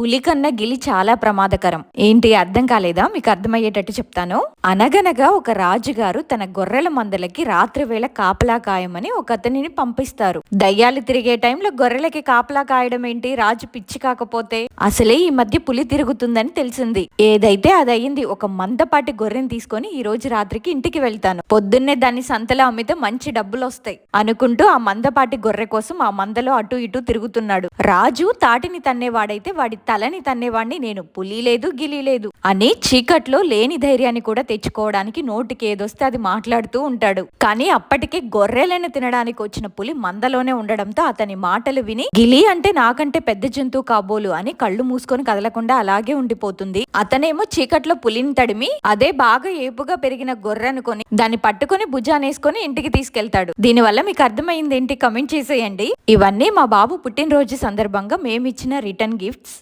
పులి కన్నా గిలి చాలా ప్రమాదకరం. ఏంటి అర్థం కాలేదా? మీకు అర్థమయ్యేటట్టు చెప్తాను. అనగనగా ఒక రాజుగారు తన గొర్రెల మందలకి రాత్రి వేళ కాపలా కాయమని ఒక అతనిని పంపిస్తారు. దయ్యాలు తిరిగే టైంలో గొర్రెలకి కాపలా కాయడం ఏంటి? రాజు పిచ్చి కాకపోతే? అసలే ఈ మధ్య పులి తిరుగుతుందని తెలిసింది. ఏదైతే అది అయ్యింది ఒక మందపాటి గొర్రెని తీసుకొని ఈ రోజు రాత్రికి ఇంటికి వెళ్తాను. పొద్దున్నే దాన్ని సంతలో అమ్మితే మంచి డబ్బులు వస్తాయి అనుకుంటూ ఆ మందపాటి గొర్రె కోసం ఆ మందలో అటు ఇటు తిరుగుతున్నాడు. రాజు తాటిని తన్నేవాడైతే వాడి తలని తన్నేవాణ్ణి నేను. పులి లేదు గిలి లేదు. అని చీకట్లో లేని ధైర్యాన్ని కూడా తెచ్చుకోవడానికి నోటికి ఏదొస్తే అది మాట్లాడుతూ ఉంటాడు. కానీ అప్పటికే గొర్రెలను తినడానికి వచ్చిన పులి మందలోనే ఉండడంతో అతని మాటలు విని గిలి అంటే నాకంటే పెద్ద జంతువు కాబోలు అని కళ్ళు మూసుకొని కదలకుండా అలాగే ఉండిపోతుంది. అతనేమో చీకట్లో పులిని తడిమి అదే బాగా ఏపుగా పెరిగిన గొర్రెనుకొని దాన్ని పట్టుకొని భుజానేసుకొని ఇంటికి తీసుకెళ్తాడు. దీనివల్ల మీకు అర్థమైంది ఏంటి కమెంట్ చేసేయండి. ఇవన్నీ మా బాబు పుట్టినరోజు సందర్భంగా మేమిచ్చిన రిటర్న్ గిఫ్ట్స్.